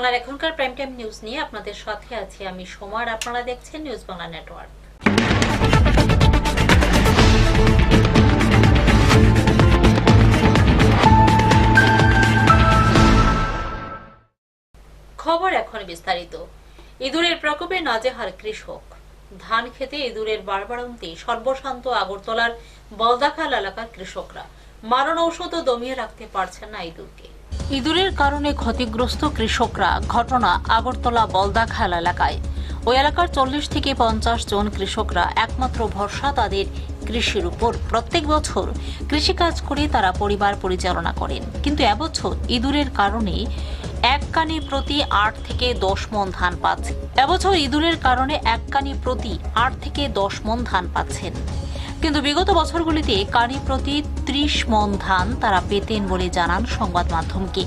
বাংলার এখনকার prime time news নিয়ে আপনাদের সাথে আছি আমি সোমার আপনারা দেখছেন নিউজ বাংলা নেটওয়ার্ক খবর এখন বিস্তারিত। ইঁদুরের প্রকোপে নাজেহার কৃষক। ধান খেতে ইঁদুরের বারবারন্তে, সর্বশান্ত আগরতলার বলদাখাল এলাকার কৃষকরা। মারণ ঔষধও দমিয়ে রাখতে পারছেন না ইঁদুরকে। ইঁদুরের কারণে ক্ষতিগ্রস্ত কৃষকরা। ঘটনা আগরতলা বলদাখাল এলাকায়। ওই এলাকার চল্লিশ থেকে পঞ্চাশ জন কৃষকরা একমাত্র ভরসা তাদের কৃষির উপর। প্রত্যেক বছর কৃষিকাজ করে তারা পরিবার পরিচালনা করেন। কিন্তু এবছর ইঁদুরের কারণে এক কানি প্রতি আট থেকে দশ মন ধান পাচ্ছে। এবছর ইঁদুরের কারণে এক কানি প্রতি আট থেকে দশ মন ধান পাচ্ছেন। কিন্তু বিগত বছরগুলিতে কানি প্রতি ত্রিশ মন ধান তারা পেতেন বলে জানান সংবাদ মাধ্যমকে।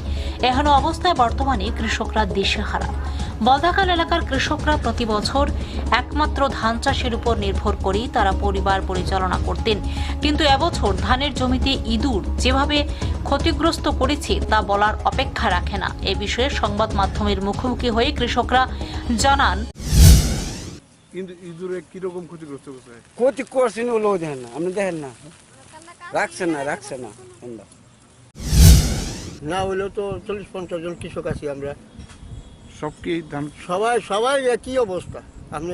এহেন অবস্থায় বর্তমানে কৃষকরা দিশেহারা। বদাকাল এলাকার কৃষকরা প্রতি বছর একমাত্র ধান চাষের উপর নির্ভর করেই তারা পরিবার পরিচালনা করতেন। কিন্তু এবছর ধানের জমিতে ইঁদুর যেভাবে ক্ষতিগ্রস্ত করেছে তা বলার অপেক্ষা রাখে না। এ বিষয়ে সংবাদ মাধ্যমের মুখোমুখি হয়ে কৃষকরা জানান কিন্তু ইঁদুরে কীরকম ক্ষতিগ্রস্ত করছে? ক্ষতি করছেন ওগুলো দেখেন না আপনি দেখেন না। রাখছেন না রাখছে না আমরা না হলেও তো চল্লিশ পঞ্চাশ জন কৃষক আছি আমরা। সব কি ধান সবাই সবাই একই অবস্থা। আপনি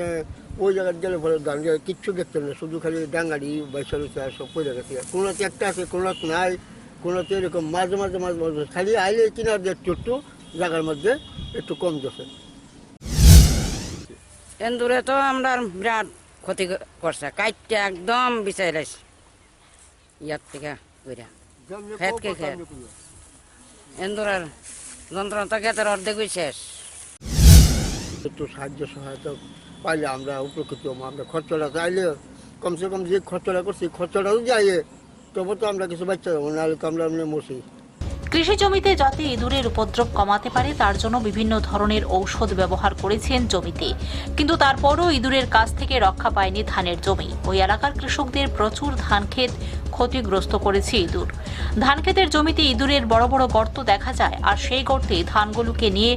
ওই জায়গায় গেলে পরে ধান কিচ্ছু দেখতেন না শুধু খালি ডাঙ্গারি বাইশা রয়েছে আর সব পড়ে গেছে। কোনোতে একটা আছে কোনোতে নাই কোনোতে এরকম মাঝে মাঝে মাঝে মাঝে খালি আইলে কিনার দিয়ে একটু একটু জায়গার মধ্যে একটু কম যাচ্ছে এন্দুরে তো আমরা বিরাট ক্ষতি করছে। কাইটটা একদম বিচাই লাইছে ইয়ার থেকে কইরা। ফেটকে খেয়ে। এন্দুরের যন্ত্রণা খেতের অর্ধেক শেষ। একটু সাহায্য সহায়তা পাইলে আমরা উপকৃত হব। আমরা খরচটা চাইলে কমসে কম যে খরচটা করছি খরচটাও যাইয়ে তবু তো আমরা কিছু বাচ্চা যাব নাহলে তো আমরা এমনি মসি কৃষি জমিতে যাতে ইঁদুরের উপদ্রব কমাতে পারে, তার জন্য বিভিন্ন ধরনের ঔষধ ব্যবহার করেছেন জমিতে। কিন্তু তারপরও ইঁদুরের কাছ থেকে রক্ষা পায়নি ধানের জমি। ওই এলাকার কৃষকদের প্রচুর ধান ক্ষেত ক্ষতিগ্রস্ত করেছে ইঁদুর। ধান ক্ষেতের জমিতে ইঁদুরের বড় বড় গর্ত দেখা যায়, আর সেই গর্তে ধানগুলোকে নিয়ে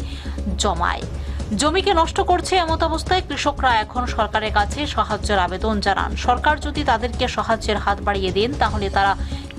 জমায়। জমিকে নষ্ট করছে এমত অবস্থায় কৃষকরা এখন সরকারের কাছে সাহায্যের আবেদন জানান। সরকার যদি তাদেরকে সাহায্যের হাত বাড়িয়ে দেন, তাহলে তারা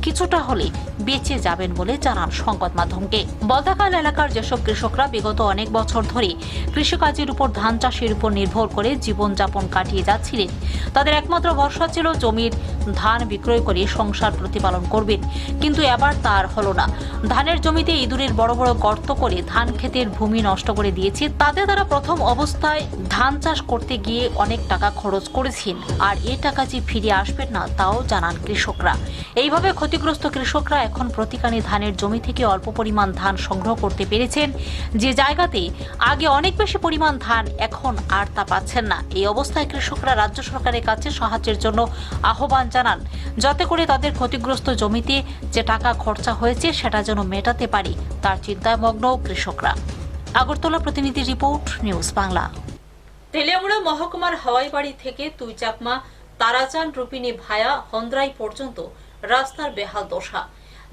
কিছুটা হলে বেঁচে যাবেন বলে জানান সংবাদ মাধ্যমকে। বদাকাল এলাকার যেসব কৃষকরা বিগত অনেক বছর ধরে কৃষিকাজের উপর ধান চাষের উপর নির্ভর করে জীবনযাপন কাটিয়ে যাচ্ছিলেন, তাদের একমাত্র ভরসা ছিল জমির ধান বিক্রয় করে সংসার প্রতিপালন করবেন। কিন্তু এবার তার হলো না। ধানের জমিতে ইঁদুরের বড় বড় গর্ত করে ধান ক্ষেতের ভূমি নষ্ট করে দিয়েছে। তাতে তারা প্রথম অবস্থায় ধান চাষ করতে গিয়ে অনেক টাকা খরচ করেছেন। আর এ টাকা যে ফিরে আসবেন না, তাও জানান কৃষকরা। এইভাবে ক্ষতিগ্রস্ত কৃষকরা এখন প্রতিকানি ধানের জমি থেকে অল্প পরিমাণ ধান সংগ্রহ করতে পেরেছেন। যে জায়গাতে আগে অনেক বেশি পরিমাণ ধান, এখন আর তা পাচ্ছেন না। এই অবস্থায় কৃষকরা রাজ্য সরকারের কাছে সাহায্যের জন্য আহ্বান জানান, যাতে করে তাদের ক্ষতিগ্রস্ত জমিতে যে টাকা খরচা হয়েছে সেটা যেন মেটাতে পারে, তার চিন্তায় মগ্ন কৃষকরা। আগরতলা প্রতিনিধি রিপোর্ট, নিউজ বাংলা। তেলিয়ামুড়া মহকুমার হাওয়াই বাড়ি থেকে তুই চাকমা তারাচান রূপিনী ভায়া হন্দ্রাই পর্যন্ত রাস্তার বেহাল দশা।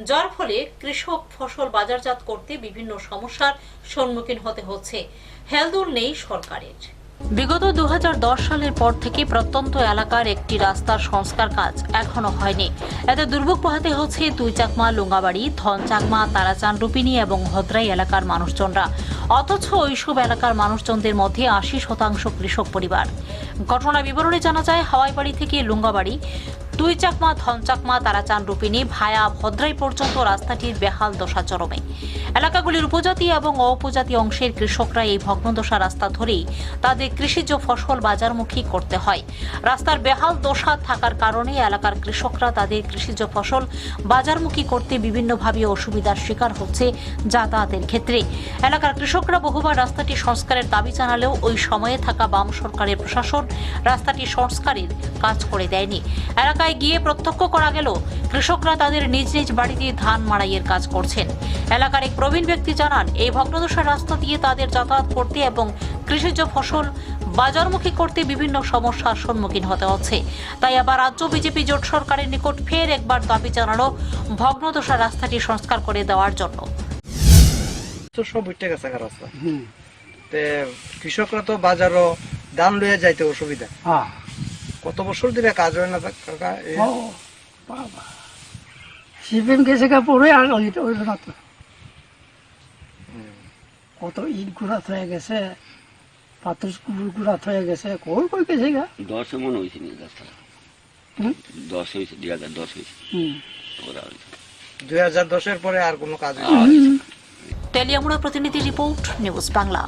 যার ফলে কৃষক ফসল বাজারজাত করতে বিভিন্ন সমস্যার সম্মুখীন হতে হচ্ছে। হেলদোল নেই সরকারের। বিগত দু হাজার দশ সালের পর থেকে প্রত্যন্ত এলাকার একটি রাস্তার সংস্কার কাজ এখনও হয়নি। এতে দুর্ভোগ পোহাতে হচ্ছে দুই চাকমা, লুঙ্গাবাড়ি, ধন চাকমা তারাচান রূপিনী এবং হদ্রাই এলাকার মানুষজনরা। অথচ ওইসব এলাকার মানুষজনদের মধ্যে আশি শতাংশ কৃষক পরিবার। ঘটনা বিবরণে জানা যায়, হাওয়াইবাড়ি থেকে লুঙ্গাবাড়ি দুই চাকমা, ধন চাকমা তারাচান রূপিনী ভায়া, ভদ্রাই পর্যন্ত রাস্তাটির বেহাল দশা চরমে। এলাকাগুলির উপজাতি এবং অপজাতি অংশের কৃষকরা এই ভগ্নদশা রাস্তা ধরেই তাদের কৃষিজ ফসল বাজারমুখী করতে হয়। রাস্তার বেহাল দশা থাকার কারণে এলাকার কৃষকরা তাদের কৃষিজ ফসল বাজারমুখী করতে বিভিন্নভাবে অসুবিধার শিকার হচ্ছে যাতায়াতের ক্ষেত্রে। এলাকার কৃষকরা বহুবার রাস্তাটি সংস্কারের দাবি জানালেও ওই সময়ে থাকা বাম সরকারের প্রশাসন রাস্তাটি সংস্কারের কাজ করে দেয়নি। এলাকায় গিয়ে প্রত্যক্ষ করা গেল কৃষকরা তাদের নিজ নিজ বাড়িতে ধান মাড়াইয়ের কাজ করছেন। এলাকার এক প্রবীণ ব্যক্তি জানান এই ভগ্নদশার রাস্তা দিয়ে তাদের যাতায়াত করতে এবং কৃষিজ ফসল বাজারমুখী করতে বিভিন্ন সমস্যার সম্মুখীন হতে হচ্ছে। তাই আবার রাজ্য বিজেপি জোট সরকারের নিকট ফের একবার দাবি জানালো ভগ্নদশা রাস্তাটি সংস্কার করে দেওয়ার জন্য। সব উঠে গেছে রাস্তা। কৃষকরা তো বাজারও ধান লইয়া যাইতে অসুবিধা। হ্যাঁ। কত বছর ধরে কাজ হয় না কাকা? বাবা। সিপিএম গেছে গা পড়ে আর ওইটা ওইটা না তো কত ইট গুড়া হয়ে গেছে পাথর গুড়া হয়ে গেছে কই কই গেছে গা? দশে মনে হয়েছে নি? দশ হয়েছে দুই হাজার দশ হয়েছে। ওরা হয়েছে দুই হাজার দশের পরে আর কোনো কাজ। তেলিয়ামুড়া প্রতিনিধি রিপোর্ট নিউজ বাংলা।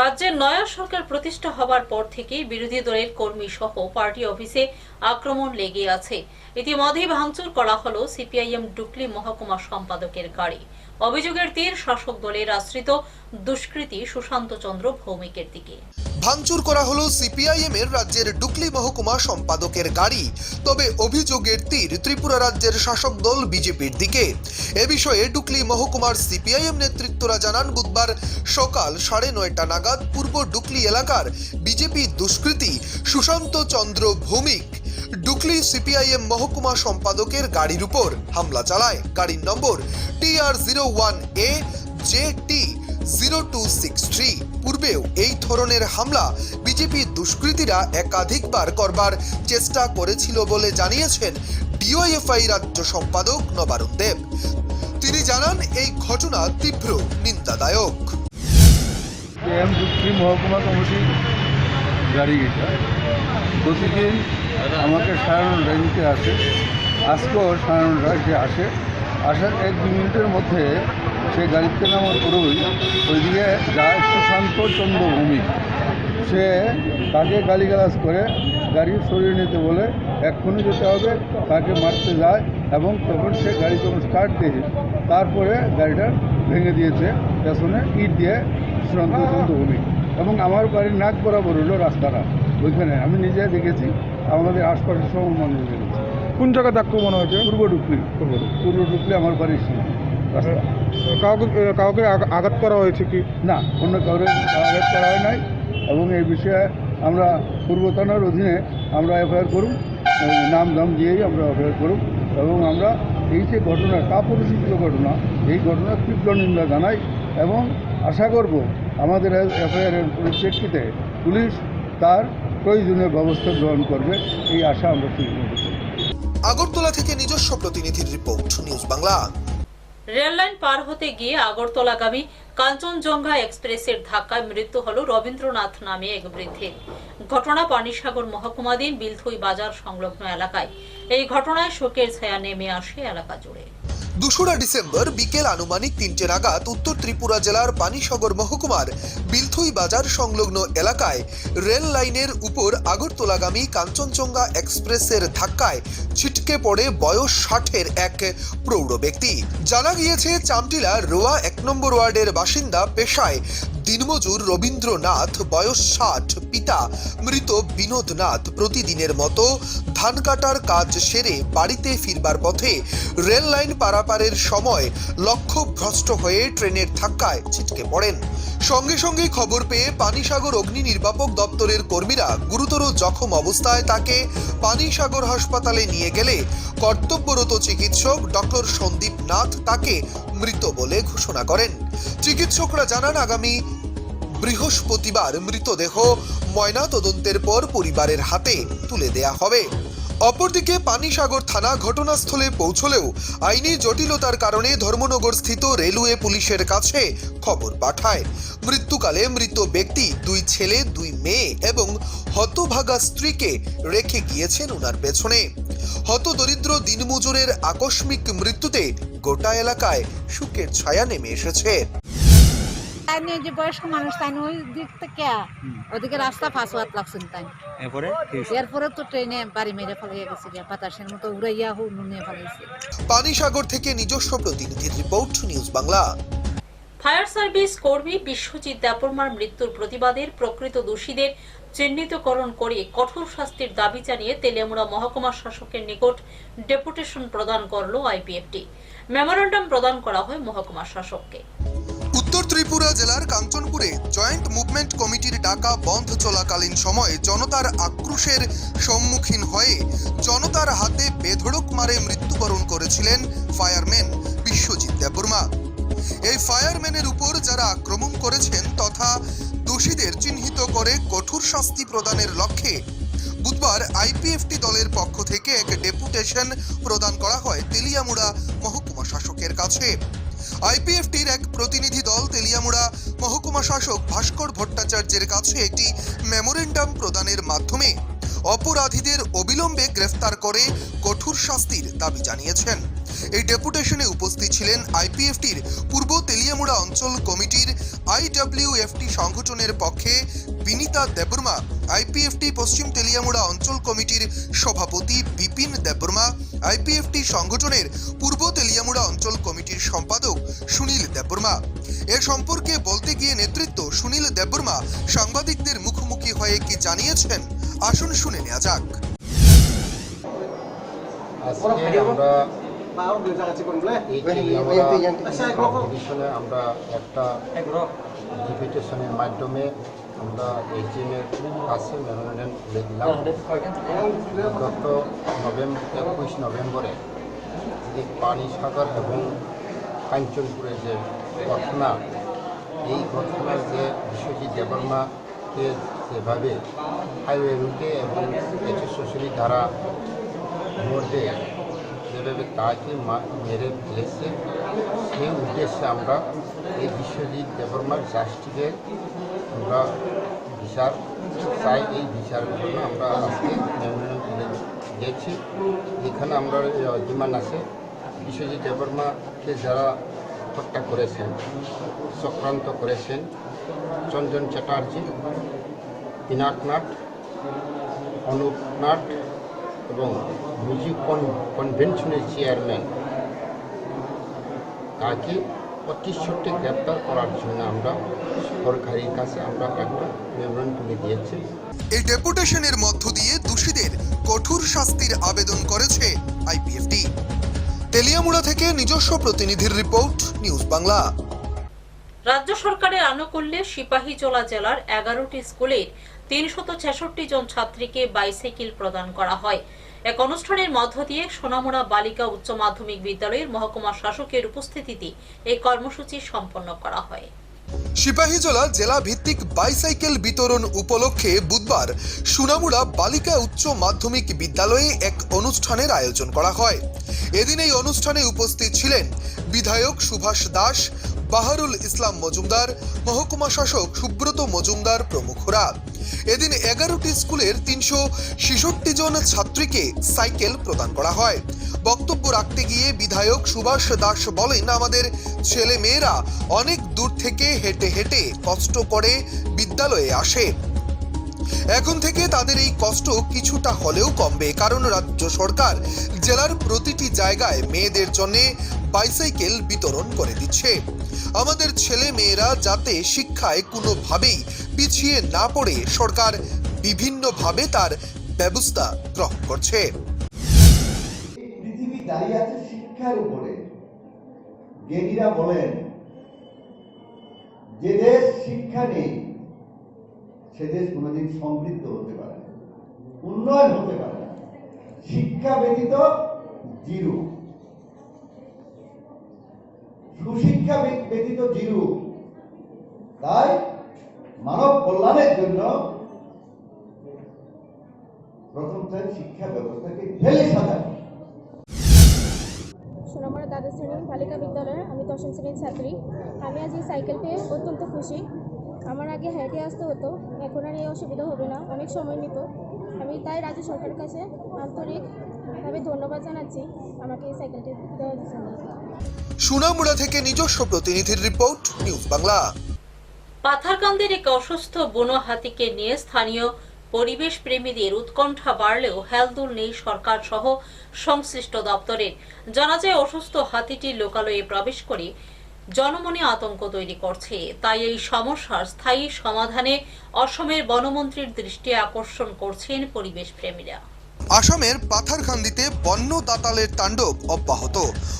রাজ্যের নয়া সরকার প্রতিষ্ঠা হবার পর থেকেই বিরোধী দলের কর্মী সহ পার্টি অফিসে আক্রমণ লেগে আছে। ইতিমধ্যে ভাঙচুর করা হল সিপিআইএম ডুকলি মহকুমা সম্পাদকের গাড়ি। অভিযোগের তীর শাসক দলের আশ্রিত দুষ্কৃতী সুশান্ত চন্দ্র ভৌমিকের দিকে। ভাঙচুর করা হলো সিপিআইএম এর রাজ্যের ডুকলি মহকুমা সম্পাদকের গাড়ি। তবে অভিযোগের তীর ত্রিপুরা রাজ্যের শাসক দল বিজেপির দিকে। এ বিষয়ে ডুকলি মহকুমার সিপিআইএম নেতৃত্বরা জানান, বুধবার সকাল সাড়ে নয়টা নাগাদ পূর্ব ডুকলি এলাকার বিজেপি দুষ্কৃতী সুশান্ত চন্দ্র ভৌমিক ডুকলি সিপিআইএম মহকুমা সম্পাদকের গাড়ির উপর হামলা চালায়। গাড়ির নম্বর T R zero one A J T zero two six three. পূর্বেও এই ধরনের হামলা বিজেপি দুষ্কৃতীরা একাধিকবার করবার চেষ্টা করেছিল বলে জানিয়েছেন ডিওএফআই রাজ্য সম্পাদক নবারুণ দেব। তিনি জানান, এই ঘটনা তীব্র নিন্দাদায়ক। মহকুমা কমিটি গাড়ি এটা। প্রতিদিন আমাকে সায়নরা নিতে আসে। আজকেও সায়নরা সে আসে। আসার এক দু মিনিটের মধ্যে সে গাড়িতে নামার পরেই ওইদিকে যায় সুশান্ত চন্দ্র ভূমি সে তাকে গালিগালাজ করে গাড়ি সরিয়ে নিতে বলে এক্ষুনি যেতে হবে তাকে মারতে যায় এবং তখন সে গাড়ি যখন স্টার্ট দিয়েছে তারপরে গাড়িটা ভেঙে দিয়েছে পেছনে ইট দিয়ে সুশান্ত চন্দ্র ভূমি এবং আমার বাড়ির নাক বরাবর হলো রাস্তাটা ওইখানে আমি নিজে দেখেছি আমাদের আশপাশের সব মানুষ দেখেছি। কোন জায়গায় আক্রমণ হয়েছে? পূর্ব ডুকলি পূর্ব ডুকলি আমার বাড়ির সীমা রাস্তা। কাউকে কাউকে আঘাত করা হয়েছে কি? না অন্য কাউরে আঘাত করা হয় নাই এবং এই বিষয়ে আমরা পূর্ব থানার অধীনে আমরা এফআইআর করুন নাম দাম দিয়েই আমরা এফআইআর করুন এবং আমরা এই যে ঘটনা কাপুরুষিত ঘটনা এই ঘটনার তীব্র নিন্দা জানাই এবং আশা করব আমাদের এফআইআরের পরিপ্রেক্ষিতে পুলিশ তার প্রয়োজনীয় ব্যবস্থা গ্রহণ করবে এই আশা আমরা তীব্র করি আগরতলা থেকে নিজস্ব প্রতিনিধির report news Bangla. Rail line পার হতে গিয়ে আগরতলাগামী কাঞ্চনজঙ্ঘা এক্সপ্রেসের ধাক্কায় মৃত্যু হল রবীন্দ্রনাথ নামে এক বৃদ্ধের। ঘটনা পানিসাগর মহকুমাধীন বিলথুই বাজার সংলগ্ন এলাকায়। এই ঘটনায় শোকের ছায়া নেমে আসে এলাকা জুড়ে। দোসরা ডিসেম্বর বিকেল আনুমানিক তিনটে নাগাদ উত্তর ত্রিপুরা জেলার পানিসাগর মহকুমার বিলথুই বাজার সংলগ্ন এলাকায় রেল লাইনের উপর আগরতলাগামী কাঞ্চনজঙ্ঘা এক্সপ্রেসের ধাক্কায় ছিটকে পড়ে বয়স ষাটের এক প্রৌঢ় ব্যক্তি। জানা গিয়েছে চামটিলার রোয়া এক নম্বর ওয়ার্ডের বাসিন্দা পেশায় দিনমজুর রবীন্দ্রনাথ, বয়স ষাট, পিতা মৃত বিনোদনাথ প্রতিদিনের মতো ধান কাটার কাজ সেরে বাড়িতে ফিরবার পথে রেল লাইন পারাপারের সময় লক্ষ্য ভ্রষ্ট হয়ে ট্রেনের ধাক্কায় ছিটকে পড়েন। সঙ্গে সঙ্গে খবর পেয়ে পানিসাগর অগ্নি নির্বাপক দপ্তরের কর্মীরা গুরুতর জখম অবস্থায় তাকে পানিসাগর হাসপাতালে নিয়ে গেলে কর্তব্যরত চিকিৎসক ডক্টর সন্দীপ নাথ তাকে মৃত বলে ঘোষণা করেন। চিকিৎসকরা জানান আগামী বৃহস্পতিবার মৃতদেহ ময়নাতদন্তের পর পরিবারের হাতে তুলে দেয়া হবে। অপরদিকে পানিসাগর থানা ঘটনাস্থলে পৌঁছলেও আইনি জটিলতার কারণে ধর্মনগর স্থিত রেলওয়ে পুলিশের কাছে খবর পাঠায়। মৃত্যুকালে মৃত ব্যক্তি, দুই ছেলে, দুই মেয়ে এবং হতভাগা স্ত্রীকে রেখে গিয়েছেন ওনার পেছনে। হতদরিদ্র দিনমজুরের আকস্মিক মৃত্যুতে গোটা এলাকায় শোকের ছায়া নেমে এসেছে। তাই নিয়ে যে বয়স্ক মানুষ তাই ওই দিক থেকে ওদিকে রাস্তা ফাঁস হওয়ার লাগছেন তাই। এরপরে? এরপরে তো ট্রেনে বাড়ি মেরে ফেলাইয়া গেছে বাতাসের মতো উড়াইয়া হু নুনিয়ে ফেলাইছে। পানিসাগর থেকে নিজস্ব প্রতিনিধির report news Bangla. Fire service কর্মী বিশ্বজিৎ দেববর্মার মৃত্যুর প্রতিবাদের প্রকৃত দোষীদের চিহ্নিতকরণ করে কঠোর শাস্তির দাবি জানিয়ে তেলিয়ামুড়া মহকুমা শাসকের নিকট ডেপুটেশন প্রদান করল আইপিএফটি। মেমোরান্ডাম প্রদান করা হয় মহকুমা শাসককে। উত্তর ত্রিপুরা জেলার কাঞ্চনপুরে জয়েন্ট মুভমেন্ট কমিটির ডাকা বন্ধ চলাকালীন সময়ে জনতার আক্রোশের সম্মুখীন হয়ে জনতার হাতে বেধড়ক মারে মৃত্যুবরণ করেছিলেন ফায়ারম্যান বিশ্বজিৎ দেববর্মা। এই ফায়ারম্যানের উপর যারা আক্রমণ করেছেন তথা দোষীদের চিহ্নিত করে কঠোর শাস্তি প্রদানের লক্ষ্যে বুধবার আইপিএফটি দলের পক্ষ থেকে এক ডেপুটেশন প্রদান করা হয় তেলিয়ামুড়া মহকুমা শাসকের কাছে। আইপিএফটির এক প্রতিনিধি দল তেলিয়ামুড়া, মহকুমা শাসক ভাস্কর ভট্টাচার্যের কাছে একটি মেমোরেন্ডাম প্রদানের মাধ্যমে অপরাধীদের অবিলম্বে গ্রেফতার করে কঠোর শাস্তির দাবি জানিয়েছেন। এই ডেপুটেশনে উপস্থিত ছিলেন আইপিএফটির পূর্ব তেলিয়ামুড়া অঞ্চল কমিটির আইডব্লিউএফটি সংগঠনের পক্ষে বিনীতা দেববর্মা, আইপিএফটি পশ্চিম তেলিয়ামুড়া অঞ্চল কমিটির সভাপতি বিপিন দেববর্মা, আইপিএফটি সংগঠনের পূর্ব তেলিয়ামুড়া অঞ্চল কমিটির সম্পাদক সুনীল দেববর্মা। এ সম্পর্কে বলতে গিয়ে নেতৃত্ব সুনীল দেববর্মা সাংবাদিকদের মুখোমুখি হয়ে কি জানিয়েছেন, আসুন শুনে নেওয়া যাক। আজকে আমরা এই ডিভিশনে আমরা একটা ডিভিটেশনের মাধ্যমে আমরা এইচএমের কাছে মেমোরেন্ডাম তুলে দিলাম গত নভেম্বর একুশ নভেম্বরে যে পানি সাগর এবং কাঞ্চনপুরের যে ঘটনা এই ঘটনার যে বিশ্বজিৎ দেবর্মাকে যেভাবে হাইওয়ে রুটে এবং একশো শশী ধারা মধ্যে যেভাবে তাকে মেরে ফেলেছে। সেই উদ্দেশ্যে আমরা এই বিশ্বজিৎ দেবর্মার জাস্টিকে আমরা বিচার চাই, এই বিচারের জন্য আমরা আজকে মেমোরিয়াল দিয়েছি। এখানে আমরা ডিমান্ড আছে, বিশ্বজিৎ দেবর্মাকে যারা হত্যা করেছেন, চক্রান্ত করেছেন, চন্দন চ্যাটার্জি পিনাকনাথ অনুপনাথ এবং মিউজিক কনভেনশনের চেয়ারম্যান তাকে প্রতিশ্রুতি গ্রেপ্তার করার জন্য আমরা সরকারের কাছে আমরা একটা মেমোরেন্ড তুলে দিয়েছি। এই ডেপুটেশনের মধ্য দিয়ে দোষীদের কঠোর শাস্তির আবেদন করেছে আইপিএফটি। তেলিয়ামুড়া থেকে নিজস্ব প্রতিনিধির রিপোর্ট নিউজ বাংলা। রাজ্য সরকারের আনুকূল্যে সিপাহীজলা জেলার এগারোটি স্কুলের তিনশত ছেষট্টি জন ছাত্রীকে বাইসাইকেল প্রদান করা হয়। এক অনুষ্ঠানের মধ্য দিয়ে সোনামুড়া বালিকা উচ্চ মাধ্যমিক বিদ্যালয়ের মহকুমা শাসকের উপস্থিতিতে এই কর্মসূচি সম্পন্ন করা হয়। সিপাহীজলা জেলা ভিত্তিক বাইসাইকেল বিতরণ উপলক্ষে বুধবার সুনামুড়া বালিকা উচ্চ মাধ্যমিক বিদ্যালয়ে এক অনুষ্ঠানের আয়োজন করা হয়। এদিন এই অনুষ্ঠানে উপস্থিত ছিলেন বিধায়ক সুভাষ দাস, বাহারুল ইসলাম মজুমদার, মহকুমা শাসক সুব্রত মজুমদার প্রমুখরা। এদিন এগারোটি স্কুলের তিনশো ছেষট্টি জন ছাত্রীকে সাইকেল প্রদান করা হয়। বক্তব্য রাখতে গিয়ে বিধায়ক সুভাষ দাস বলেন, আমাদের ছেলে মেয়েরা অনেক দূর থেকে হেঁটে হেঁটে কষ্ট করে বিদ্যালয়ে আসে। এখন থেকে তাদের এই কষ্ট কিছুটা হলেও কমবে, কারণ রাজ্য সরকার জেলার প্রতিটি জায়গায় মেয়েদের জন্য বাইসাইকেল বিতরণ করে দিচ্ছে। আমাদের ছেলে মেয়েরা যাতে শিক্ষায় কোনোভাবেই পিছিয়ে না পড়ে, সরকার বিভিন্নভাবে তার ব্যবস্থা গ্রহণ করছে। পৃথিবী দাঁড়িয়ে আছে শিক্ষার উপরে। জ্ঞানীরা বলেন, যে দেশ শিক্ষা নেই, সে দেশ কোনোদিন সমৃদ্ধ হতে পারে উন্নয়ন হতে পারে শিক্ষা ব্যতীত জিরো। সুশিক্ষা ব্য- ব্যতীত জিরো তাই মানব কল্যাণের জন্য প্রথম চাই শিক্ষা ব্যবস্থাকে ঢেলে সাজানো। সোনামুড়া দ্বাদশ শ্রেণি বালিকা বিদ্যালয়ের আমি দশম শ্রেণির ছাত্রী। আমি আজ এই সাইকেল পেয়ে অত্যন্ত খুশি। আমার আগে হেঁটে আসতে হতো, এখন আর এই অসুবিধা হবে না, অনেক সময় নিত। আমি তাই রাজ্য সরকারের কাছে আন্তরিকভাবে ধন্যবাদ জানাচ্ছি আমাকে এই সাইকেলটি দেওয়ার জন্য। সুনামুড়া থেকে নিজস্ব প্রতিনিধির রিপোর্ট, নিউজ বাংলা। পাথারকান্দের এক অসুস্থ বুনো হাতিকে নিয়ে স্থানীয় পরিবেশ প্রেমীদের উৎকণ্ঠা বাড়লেও হেলদুল নেই সরকার সহ সংশ্লিষ্ট দপ্তরের। জানা যায়, অসুস্থ হাতিটি লোকালয়ে প্রবেশ করে জনমনে আতঙ্ক তৈরি করছে। তাই এই সমস্যার স্থায়ী সমাধানে অসমের বনমন্ত্রীর দৃষ্টি আকর্ষণ করছেন পরিবেশ প্রেমীরা আসামের পাথারখান্দিতে বন্য দাতালের তাণ্ডব অব্যাহত।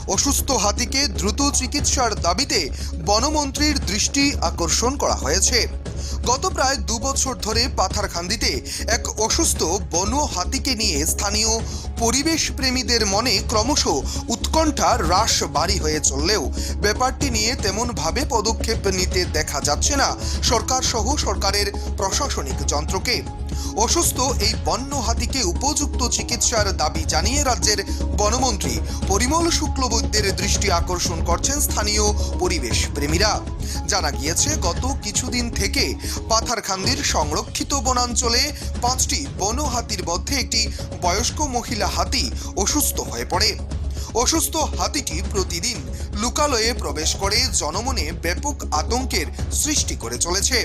অসুস্থ হাতিকে দ্রুত চিকিৎসার দাবিতে বনমন্ত্রীর দৃষ্টি আকর্ষণ করা হয়েছে। গত প্রায় দু বছর ধরে পাথারখান্দিতে এক অসুস্থ বন হাতিকে নিয়ে স্থানীয় পরিবেশ প্রেমীদের মনে ক্রমশ উৎকণ্ঠা হ্রাস বাড়ি হয়ে চললেও ব্যাপারটি নিয়ে তেমনভাবে পদক্ষেপ নিতে দেখা যাচ্ছে না সরকার সহ সরকারের প্রশাসনিক যন্ত্রকে। অসুস্থ এই বন্য হাতিকে উপযুক্ত চিকিৎসার দাবি জানিয়ে রাজ্যের বনমন্ত্রী পরিমল শুক্লবৈদ্যের দৃষ্টি আকর্ষণ করছেন স্থানীয় পরিবেশ প্রেমীরা জানা গিয়েছে, গত কিছুদিন থেকে পাথারখান্দির সংরক্ষিত বনাঞ্চলে পাঁচটি বন্য হাতির মধ্যে একটি বয়স্ক মহিলা হাতি অসুস্থ হয়ে পড়ে। অসুস্থ হাতিটি প্রতিদিন লুকালয়ে প্রবেশ করে জনমনে ব্যাপক আতঙ্কের সৃষ্টি করে চলেছে।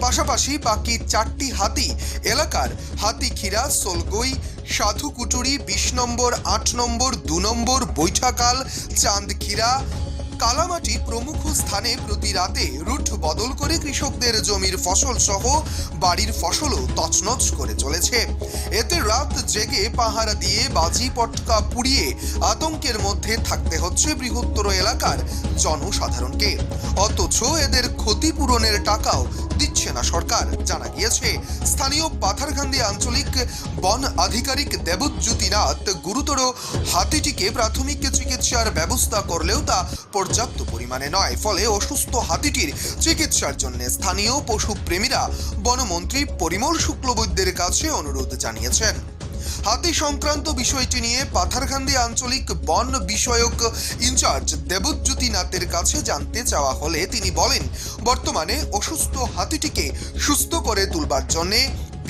পাশাপাশি বাকি চারটি হাতি এলাকার হাতিখিরা, সোলগই, সাধুকুটুরি, বিশ নম্বর, আট নম্বর, দু নম্বর, বৈঠাকাল, চাঁদখিরা কালামাটি প্রমুখ স্থানে প্রতি রাতে রুট বদল করে কৃষকদের জমির ফসল সহ বাড়ির ফসলও তছনছ করে চলেছে। এতে রাত জেগে পাহারা দিয়ে বাজি পটকা পুড়িয়ে আতঙ্কের মধ্যে থাকতে হচ্ছে বৃহত্তর এলাকার জনসাধারণকে। অথচ এদের ক্ষতিপূরণের টাকাও দিচ্ছে না সরকার, জানা গিয়েছে। স্থানীয় পাথারকান্দি আঞ্চলিক বন আধিকারিক দেবজ্যোতি নাথ গুরুতর হাতিটিকে প্রাথমিক চিকিৎসার ব্যবস্থা করলেও তা পর্যাপ্ত পরিমাণে নয়, ফলে অসুস্থ হাতিটির চিকিৎসার জন্য স্থানীয় পশু প্রেমীরা বনমন্ত্রী পরিমল শুক্লবৈদ্যের কাছে অনুরোধ জানিয়েছেন। হাতি সংক্রান্ত বিষয়টি নিয়ে পাথারখান্দি আঞ্চলিক বন বিষয়ক ইনচার্জ দেবজ্যোতি নাথের কাছে জানতে চাওয়া হলে তিনি বলেন, বর্তমানে অসুস্থ হাতিটিকে সুস্থ করে তুলবার জন্যে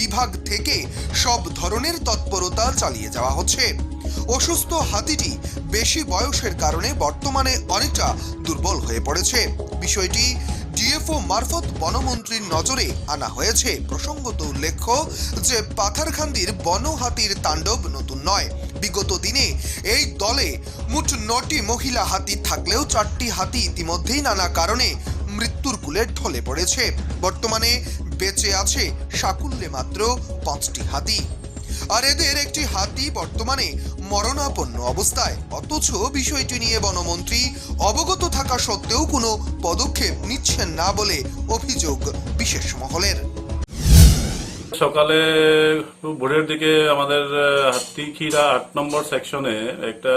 বিভাগ থেকে সব ধরনের তৎপরতা চালিয়ে যাওয়া হচ্ছে। অসুস্থ হাতিটি বেশি বয়সের কারণে বর্তমানে অনেকটা দুর্বল হয়ে পড়েছে। বিষয়টি ডিএফও মারফত বনমন্ত্রীর নজরে আনা হয়েছে। প্রসঙ্গত উল্লেখ্য যে পাথারখান্দির বন হাতির তাণ্ডব নতুন নয়। বিগত দিনে এই দলে মোট নটি মহিলা হাতি থাকলেও চারটি হাতি ইতিমধ্যেই নানা কারণে মৃত্যুর কুলে ঢলে পড়েছে। বর্তমানে বেঁচে আছে সাকুল্যে মাত্র পাঁচটি হাতি। আর এদের একটি হাতি বর্তমানে মরণাপন্ন অবস্থায়। অথচ বিষয়টি নিয়ে বনমন্ত্রী অবগত থাকা সত্ত্বেও কোনো পদক্ষেপ নিচ্ছেন না বলে অভিযোগ বিশেষ মহলের। সকালে ভোরের দিকে আমাদের হাতিখিরা আট নম্বর সেকশনে একটা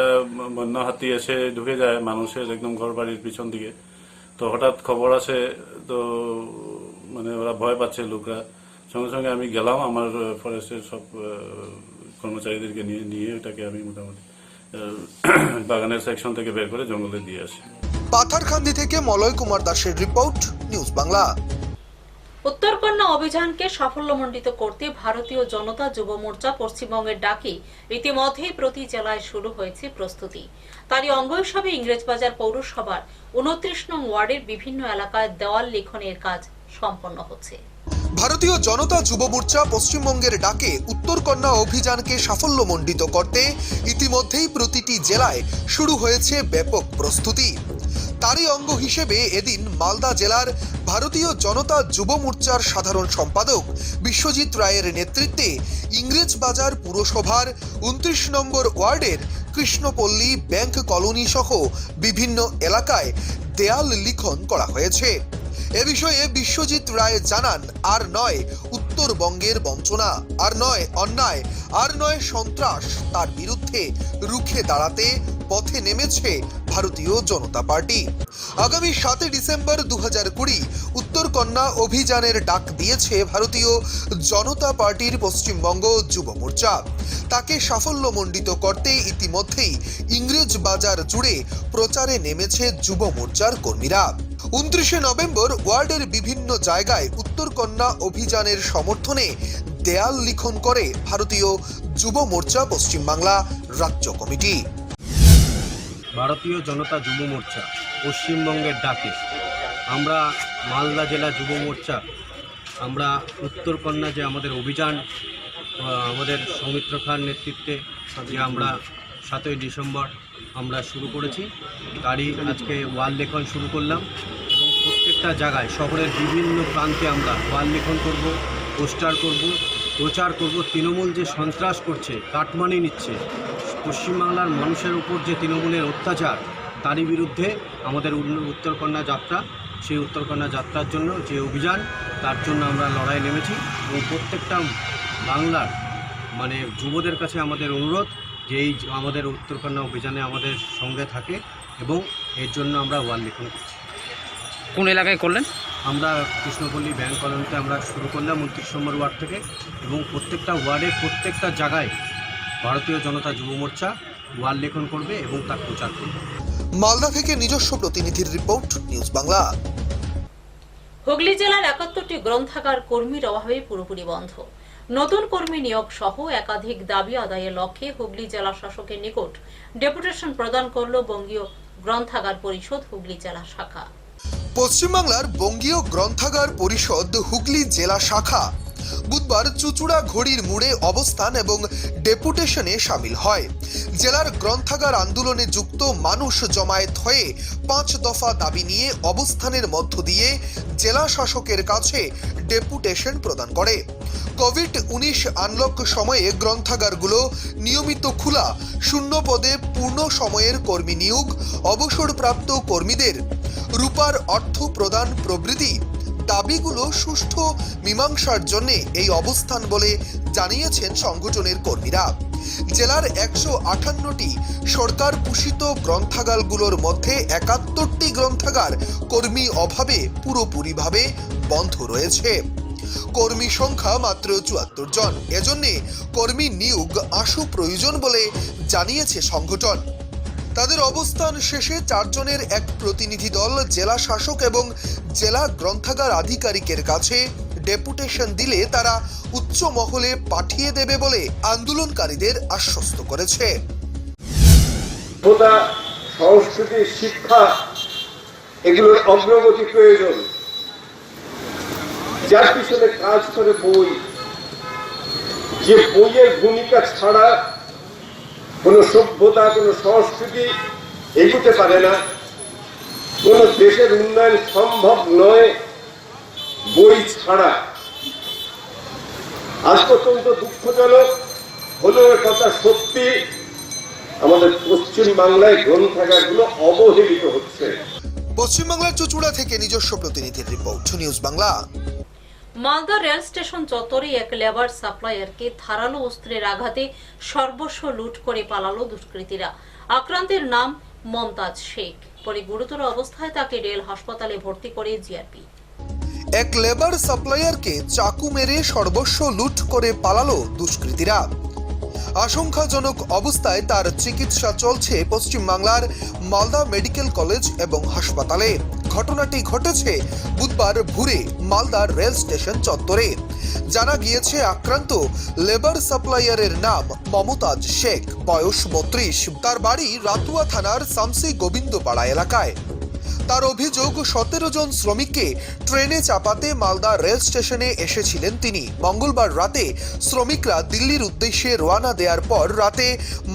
বন্য হাতি এসে ঢুকে যায় মানুষের একদম ঘর বাড়ির পিছন দিকে। তো হঠাৎ খবর আসে, তো মানে ওরা ভয় পাচ্ছে লোকরা। সঙ্গে সঙ্গে আমি গেলাম আমার ফরেস্টের সব কর্মচারীদেরকে নিয়ে নিয়ে ওটাকে আমি মোটামুটি বাগানের সেকশন থেকে বের করে জঙ্গলে দিয়ে আসি। পাথারখান্দি থেকে মলয় কুমার দাসের রিপোর্ট নিউজ বাংলা উত্তরকন্যা অভিযানকে সাফল্যমণ্ডিত করতে ভারতীয় জনতা যুব মোর্চা পশ্চিমবঙ্গের ডাকে ইতিমধ্যেই প্রতি জেলায় শুরু হয়েছে প্রস্তুতি। তারই অঙ্গ হিসাবে ইংরেজবাজার পৌরসভার উনত্রিশ নং ওয়ার্ডের বিভিন্ন এলাকায় দেওয়াল লিখনের কাজ সম্পন্ন হচ্ছে। ভারতীয় জনতা যুব মোর্চা পশ্চিমবঙ্গের ডাকে উত্তরকন্যা অভিযানকে সাফল্যমণ্ডিত করতে ইতিমধ্যেই প্রতিটি জেলায় শুরু হয়েছে ব্যাপক প্রস্তুতি। তারই অঙ্গ হিসেবে এদিন মালদা জেলার ভারতীয় জনতা যুব মোর্চার সাধারণ সম্পাদক বিশ্বজিৎ রায়ের নেতৃত্বে ইংরেজবাজার পুরসভার উনত্রিশ নম্বর ওয়ার্ডের কৃষ্ণপল্লী ব্যাংক কলোনি সহ বিভিন্ন এলাকায় দেয়াল লিখন করা হয়েছে। এ বিষয়ে বিশ্বজিৎ রায় জানান, আর নয় উত্তরবঙ্গের বঞ্চনা, আর নয় অন্যায়, আর নয় সন্ত্রাস তার বিরুদ্ধে রুখে দাঁড়াতে পথে নেমেছে ভারতীয় জনতা পার্টি। আগামী সাতই ডিসেম্বর দু হাজার কুড়ি উত্তরকন্যা অভিযানের ডাক দিয়েছে ভারতীয় জনতা পার্টির পশ্চিমবঙ্গ যুব মোর্চা। তাকে সাফল্যমণ্ডিত করতে ইতিমধ্যেই ইংরেজ বাজার জুড়ে প্রচারে নেমেছে যুব মোর্চার কর্মীরা। উনত্রিশে নভেম্বর ওয়ার্ডের বিভিন্ন জায়গায় উত্তরকন্যা অভিযানের সমর্থনে দেয়াল লিখন করে ভারতীয় যুব মোর্চা পশ্চিমবাংলা রাজ্য কমিটি। ভারতীয় জনতা যুব মোর্চা পশ্চিমবঙ্গের ডাকে। আমরা মালদা জেলা যুব মোর্চা, আমরা উত্তরকন্যা যে আমাদের অভিযান আমাদের সৌমিত্র খান নেতৃত্বে যে আমরা সাতই ডিসেম্বর আমরা শুরু করেছি, তারই আজকে ওয়াল লেখন শুরু করলাম এবং প্রত্যেকটা জায়গায়, শহরের বিভিন্ন প্রান্তে আমরা ওয়াল লেখন করব, পোস্টার করব, প্রচার করব। তৃণমূল যে সন্ত্রাস করছে, কাটমানি নিচ্ছে পশ্চিমবাংলার মানুষের উপর যে তৃণমূলের অত্যাচার তারই বিরুদ্ধে আমাদের উত্তরকন্যা যাত্রা সেই উত্তরকন্যা যাত্রার জন্য যে অভিযান তার জন্য আমরা লড়াই নেমেছি এবং প্রত্যেকটা বাংলার মানে যুবদের কাছে আমাদের অনুরোধ যে এই আমাদের উত্তরকন্যা অভিযানে আমাদের সঙ্গে থাকে এবং এর জন্য আমরা ওয়াল লিখন করছি। কোন এলাকায় করলেন? আমরা কৃষ্ণপল্লী ব্যাংক কলোনিতে আমরা শুরু করলাম উনত্রিশ নম্বর ওয়ার্ড থেকে এবং প্রত্যেকটা ওয়ার্ডের প্রত্যেকটা জায়গায় ভারতীয় জনতা যুব মোর্চা ওয়াল লেখন করবে এবং তার প্রচার করবে। মালদা থেকে নিজস্ব প্রতিনিধির রিপোর্ট নিউজ বাংলা। হুগলি জেলার একাত্তরটি গ্রন্থাগার কর্মীর অভাবে পুরোপুরি বন্ধ। নতুন কর্মী নিয়োগ সহ একাধিক দাবি আদায়ের লক্ষ্যে হুগলি জেলা শাসকের নিকট ডেপুটেশন প্রদান করল বঙ্গীয় গ্রন্থাগার পরিষদ হুগলি জেলা শাখা। পশ্চিমবাংলার বঙ্গীয় গ্রন্থাগার পরিষদ হুগলি জেলা শাখা। বুধবার চুচুড়া ঘড়ির মুড়ে অবস্থান এবং ডেপুটেশনে সামিল হয়। জেলার গ্রন্থাগার আন্দোলনে যুক্ত মানুষ জমায়েত হয়ে পাঁচ দফা দাবি নিয়ে অবস্থানের মধ্য দিয়ে জেলা শাসকের কাছে ডেপুটেশন প্রদান করে। কোভিড উনিশ আনলক সময়ে গ্রন্থাগারগুলো নিয়মিত খোলা, শূন্য পদে পূর্ণ সময়ের কর্মী নিয়োগ, অবসরপ্রাপ্ত কর্মীদের রূপার অর্থ প্রদান প্রভৃতি দাবিগুলো সুষ্ঠু মীমাংসার জন্য এই অবস্থান বলে জানিয়েছেন সংগঠনের কর্মীরা। জেলার একশো আটান্নটি সরকার পোষিত গ্রন্থাগারগুলোর মধ্যে একাত্তরটি গ্রন্থাগার কর্মী অভাবে পুরোপুরিভাবে বন্ধ রয়েছে। কর্মী সংখ্যা মাত্র চুয়াত্তর জন। এজন্যে কর্মী নিয়োগ আশু প্রয়োজন বলে জানিয়েছে সংগঠন। তাদের অবস্থান শেষে চারজনের এক প্রতিনিধি দল, জেলা শাসক এবং জেলা গ্রন্থাগার আধিকারিকের কাছে ডেপুটেশন দিলে তারা উচ্চ মহলে পাঠিয়ে দেবে বলে আন্দোলনকারীদের আশ্বস্ত করেছে। সংস্কৃতি, শিক্ষা, এগুলোর অগ্রগতি প্রয়োজন। যার পিছনে কাজ করে বই, যে বইয়ের ভূমিকা ছাড়া কোনো সভ্যতা, কোনো সংস্কৃতি এগুতে পারে না। কোনো দেশের উন্নয়ন সম্ভব নয় বই ছাড়া। আজ পর্যন্ত দুঃখজনক হলেও কথা সত্যি। আমাদের পশ্চিম বাংলায় গ্রন্থাগারগুলো অবহেলিত হচ্ছে। পশ্চিমবাংলার চুচুড়া থেকে নিজস্ব প্রতিনিধির report, news Bangla. Malda rail station চত্বরে এক লেবার সাপ্লায়ারকে ধারালো অস্ত্রের আঘাতে সর্বস্ব লুট করে পালালো দুষ্কৃতীরা। আক্রান্তের নাম মমতাজ শেখ। পরে গুরুতর অবস্থায় তাকে রেল হাসপাতালে ভর্তি করে জিআরপি। এক লেবার সাপ্লাইয়ারকে চাকু মেরে সর্বস্ব লুট করে পালালো দুষ্কৃতীরা। আশঙ্কাজনক অবস্থায় তার চিকিৎসা চলছে পশ্চিমবাংলার মালদা মেডিকেল কলেজ এবং হাসপাতালে। ঘটনাটি ঘটেছে বুধবার ভোরে মালদার রেল স্টেশন চত্বরে। জানা গিয়েছে, আক্রান্ত লেবার সাপ্লাইয়ারের নাম মমতাজ শেখ, বয়স বত্রিশ। তার বাড়ি রাতুয়া থানার সামসি গোবিন্দপাড়া এলাকায়। তার অভিযোগ, সতেরো জন শ্রমিককে ট্রেনে চাপাতে মালদা রেল স্টেশনে এসেছিলেন তিনি। মঙ্গলবার রাতে শ্রমিকরা দিল্লির উদ্দেশ্যে রওনা দেওয়ার পর রাতে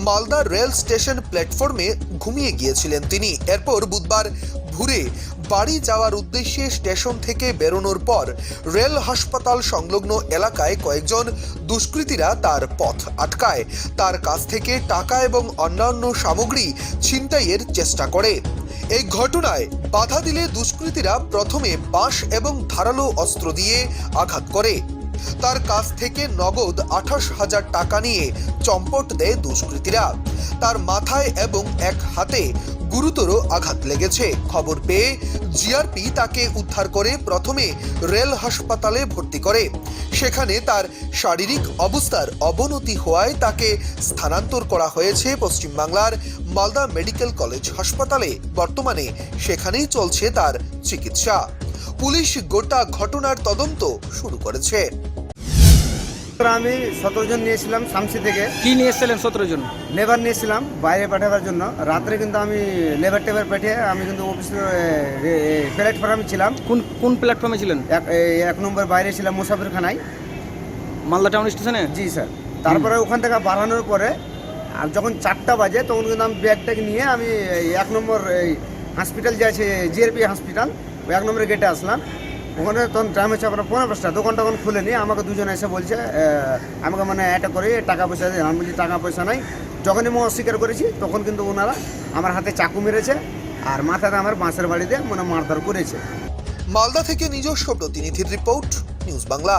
মালদা রেল স্টেশন প্ল্যাটফর্মে ঘুমিয়ে গিয়েছিলেন তিনি। এরপর বুধবার ভোরে বাড়ি যাওয়ার উদ্দেশ্যে স্টেশন থেকে বেরোনোর পর রেল হাসপাতাল সংলগ্ন এলাকায় কয়েকজন দুষ্কৃতীরা তার পথ আটকায়। তার কাছ থেকে টাকা এবং অন্যান্য সামগ্রী ছিনতাইয়ের চেষ্টা করে। এই ঘটনায় বাধা দিলে দুষ্কৃতীরা প্রথমে বাঁশ এবং ধারালো অস্ত্র দিয়ে আঘাত করে। তার কাছ থেকে নগদ আঠাশ হাজার টাকা নিয়ে চম্পট দেয় দুষ্কৃতীরা। তার মাথায় এবং এক হাতে গুরুতর আঘাত লেগেছে। খবর পেয়ে জিআরপি তাকে উদ্ধার করে প্রথমে রেল হাসপাতালে ভর্তি করে। সেখানে তার শারীরিক অবস্থার অবনতি হওয়ায় তাকে স্থানান্তর করা হয়েছে পশ্চিমবাংলার মালদা মেডিকেল কলেজ হাসপাতালে। বর্তমানে সেখানেই চলছে তার চিকিৎসা। পুলিশ গোটা ঘটনার তদন্ত শুরু করেছে। আমি সতেরো জন নিয়েছিলাম শামসি থেকে। কি নিয়ে এসেছিলেন সতেরো জন? লেবার নিয়েছিলাম বাইরে পাঠাবার জন্য। রাত্রে কিন্তু আমি লেবার টেবার পাঠিয়ে আমি কিন্তু অফিস প্ল্যাটফর্মে ছিলাম। কোন কোন প্ল্যাটফর্মে ছিলেন? এক এক নম্বর বাইরে ছিলাম মুসাফিরখানায়। মালদা টাউন স্টেশনে? জি স্যার। তারপরে ওখান থেকে বাড়ানোর পরে আর যখন চারটা বাজে তখন কিন্তু আমি ব্যাগটাকে নিয়ে আমি এক নম্বর এই হসপিটাল যে আছে জিআরপি হসপিটাল এক নম্বরের গেটে আসলাম। ওখানে তখন টাইম হচ্ছে আপনার পনেরো পাঁচটা দোকান টোকান খুলে নিয়ে আমাকে দুজন এসে বলছে আমাকে মানে অ্যাটাক করে টাকা পয়সা দিয়ে আমি বলছি টাকা পয়সা নাই। যখনই আমি অস্বীকার করেছি তখন কিন্তু ওনারা আমার হাতে চাকু মেরেছে আর মাথাতে আমার বাঁশের বাড়িতে মানে মারধর করেছে। মালদা থেকে নিজস্ব প্রতিনিধির report news Bangla.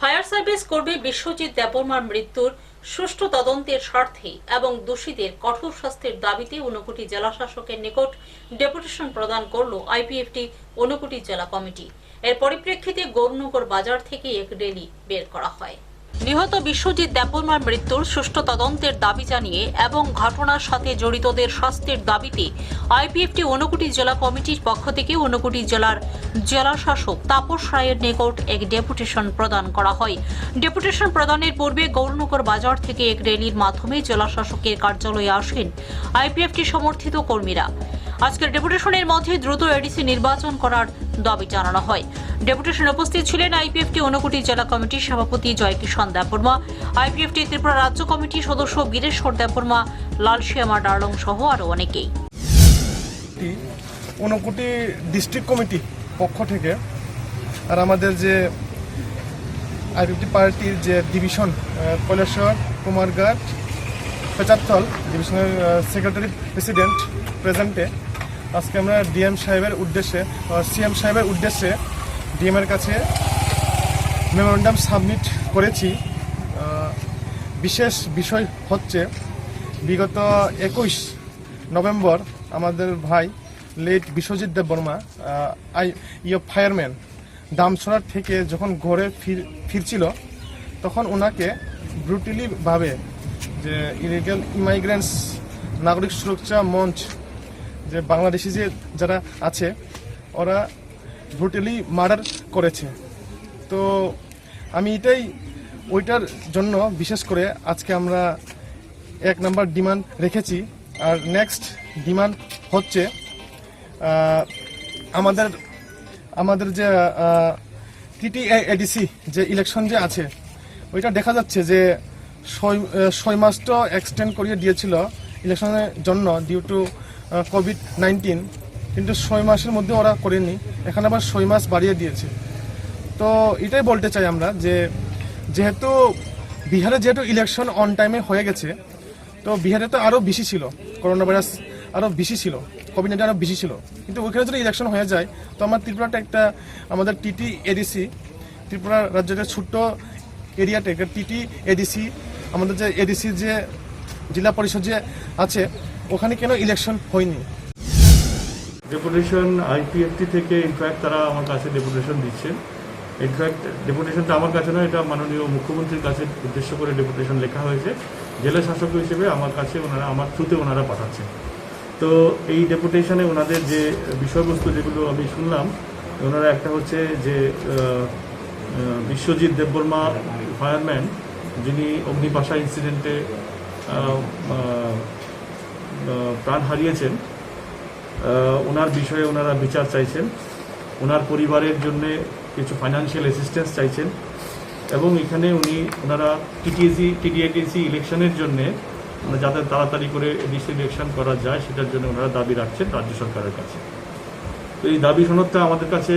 Fire service কর্মী বিশ্বজিৎ দেববর্মার মৃত্যুর সুষ্ঠু তদন্তের স্বার্থে এবং দোষীদের কঠোর শাস্তির দাবিতে ঊনকোটি জেলা শাসকের নিকট ডেপুটেশন প্রদান করল আইপিএফটি ঊনকোটি জেলা কমিটি। এর পরিপ্রেক্ষিতে গৌরনগর বাজার থেকে এক রেলি বের করা হয়। নিহত বিশ্বজিৎ দেববর্মার মৃত্যুর সুষ্ঠু তদন্তের দাবি জানিয়ে এবং ঘটনার সাথে জড়িতদের শাস্তির দাবিতে আইপিএফটি ঊনকোটি জেলা কমিটির পক্ষ থেকে ঊনকোটি জেলার জেলাশাসক তাপস রায়ের নিকট এক ডেপুটেশন প্রদান করা হয়। ডেপুটেশন প্রদানের পূর্বে গৌরনগর বাজার থেকে এক র্যালির মাধ্যমে জেলা শাসকের কার্যালয়ে আসেন আইপিএফটি সমর্থিত কর্মীরা। আজকের ডেপুটেশনের মধ্যে দ্রুত এডিসি নির্বাচন করার দাবি জানানো হয়। ডেপুটেশন উপস্থিত ছিলেন আইপিএফটি ঊনকোটি জেলা কমিটির সভাপতি জয়কিষণ দেববর্মা, আইপিএফটি ত্রিপুরা রাজ্য কমিটির সদস্য বীরেশ্বর দেববর্মা লালশিয়ামা ডার্লং সহ আরও অনেকেই। ঊনকোটি ডিস্ট্রিক্ট কমিটি পক্ষ থেকে আর আমাদের যে আইপিপি পার্টির যে ডিভিশন কলেশ্বর কুমারঘাট পেচারথল ডিভিশনের সেক্রেটারি প্রেসিডেন্ট প্রেজেন্টে আজকে আমরা ডিএম সাহেবের উদ্দেশ্যে সিএম সাহেবের উদ্দেশ্যে ডিএমের কাছে মেমোরেন্ডাম সাবমিট করেছি। বিশেষ বিষয় হচ্ছে, বিগত একুশ নভেম্বর আমাদের ভাই লেট বিশ্বজিৎ দেব বর্মা আই ইয়ে ফায়ারম্যান দামছড়ার থেকে যখন ঘরে ফির, ফিরছিল, তখন ওনাকে ব্রুটিলি ভাবে যে ইলিগাল ইমাইগ্রেন্টস, নাগরিক সুরক্ষা মঞ্চ, যে বাংলাদেশি যে যারা আছে, ওরা ব্রুটালি মার্ডার করেছে। তো আমি এটাই ওইটার জন্য বিশেষ করে আজকে আমরা এক নাম্বার ডিমান্ড রেখেছি। আর নেক্সট ডিমান্ড হচ্ছে আমাদের আমাদের যে টিটি এডিসি যে ইলেকশন যে আছে, ওইটা দেখা যাচ্ছে যে ছয় ছয় মাসটা এক্সটেন্ড করিয়ে দিয়েছিল ইলেকশনের জন্য ডিউ টু কোভিড নাইন্টিন কিন্তু ছয় মাসের মধ্যে ওরা করেনি এখানে আবার ছয় মাস বাড়িয়ে দিয়েছে। তো এটাই বলতে চাই আমরা যে, যেহেতু বিহারে যেহেতু ইলেকশন অন টাইমে হয়ে গেছে, তো বিহারে তো আরও বেশি ছিল করোনা ভাইরাস আরও বেশি ছিল কোভিড নাইন্টিন আরও বেশি ছিল। কিন্তু ওইখানে যদি ইলেকশন হয়ে যায়, তো আমার ত্রিপুরাটা একটা আমাদের টিটি এডিসি ত্রিপুরা রাজ্যের ছোট্ট এরিয়াতে একটা টিটি এডিসি আমাদের যে এডিসি যে জেলা পরিষদ যে আছে, ওখানে কেন ইলেকশন হয়নি? ডেপুটেশন আইপিএফটি থেকে ইনফ্যাক্ট তারা আমার কাছে ডেপুটেশন দিচ্ছেন ইনফ্যাক্ট ডেপুটেশনটা আমার কাছে নয় এটা মাননীয় মুখ্যমন্ত্রীর কাছে উদ্দেশ্য করে ডেপুটেশন লেখা হয়েছে। জেলা শাসক হিসেবে আমার কাছে ওনারা, আমার থ্রুতে ওনারা পাঠাচ্ছেন তো এই ডেপুটেশনে ওনাদের যে বিষয়বস্তু যেগুলো আমি শুনলাম, ওনারা একটা হচ্ছে যে বিশ্বজিৎ দেববর্মা ফায়ারম্যান যিনি অগ্নিপাশা ইনসিডেন্টে প্রাণ হারিয়েছেন ওনার বিষয়ে ওনারা বিচার চাইছেন। ওনার পরিবারের জন্য কিছু ফাইন্যান্সিয়াল অ্যাসিস্ট্যান্স চাইছেন এবং এখানে উনি ওনারা টিটিএসি টিটিএটিসি ইলেকশনের জন্য যাতে তাড়াতাড়ি করে ডিসি ইলেকশন করা যায়, সেটার জন্য ওনারা দাবি রাখছেন রাজ্য সরকারের কাছে। তো এই দাবি সনদটা আমাদের কাছে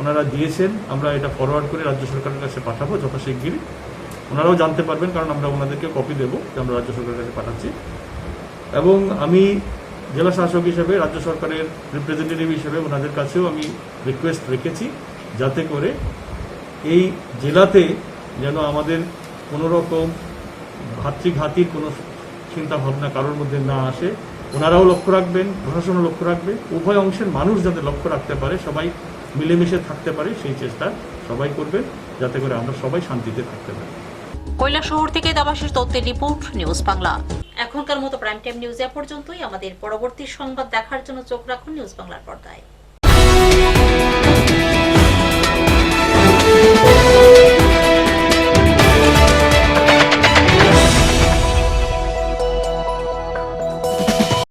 ওনারা দিয়েছেন, আমরা এটা ফরওয়ার্ড করে রাজ্য সরকারের কাছে পাঠাবো যথাশীঘ্রই। ওনারাও জানতে পারবেন, কারণ আমরা ওনাদেরকে কপি দেবো যে আমরা রাজ্য সরকারের কাছে পাঠাচ্ছি। এবং আমি জেলা শাসক হিসেবে, রাজ্য সরকারের রিপ্রেজেন্টেটিভ হিসেবে ওনাদের কাছেও আমি রিকোয়েস্ট রেখেছি যাতে করে এই জেলাতে যেন আমাদের কোনো রকম ভাতৃঘাতির কোনো চিন্তা ভাবনা কারোর মধ্যে না আসে। ওনারাও লক্ষ্য রাখবেন, প্রশাসনও লক্ষ্য রাখবে। উভয় অংশের মানুষ যাতে লক্ষ্য রাখতে পারে, সবাই মিলেমিশে থাকতে পারে, সেই চেষ্টা সবাই করবেন যাতে করে আমরা সবাই শান্তিতে থাকতে পারি। শহর থেকে দাবাসের তথ্যের রিপোর্ট, নিউজ বাংলা। এখনকার মতো প্রাইম টাইম নিউজ এ পর্যন্তই। আমাদের পরবর্তী সংবাদ দেখার জন্য চোখ রাখুন নিউজ বাংলার পর্দায়।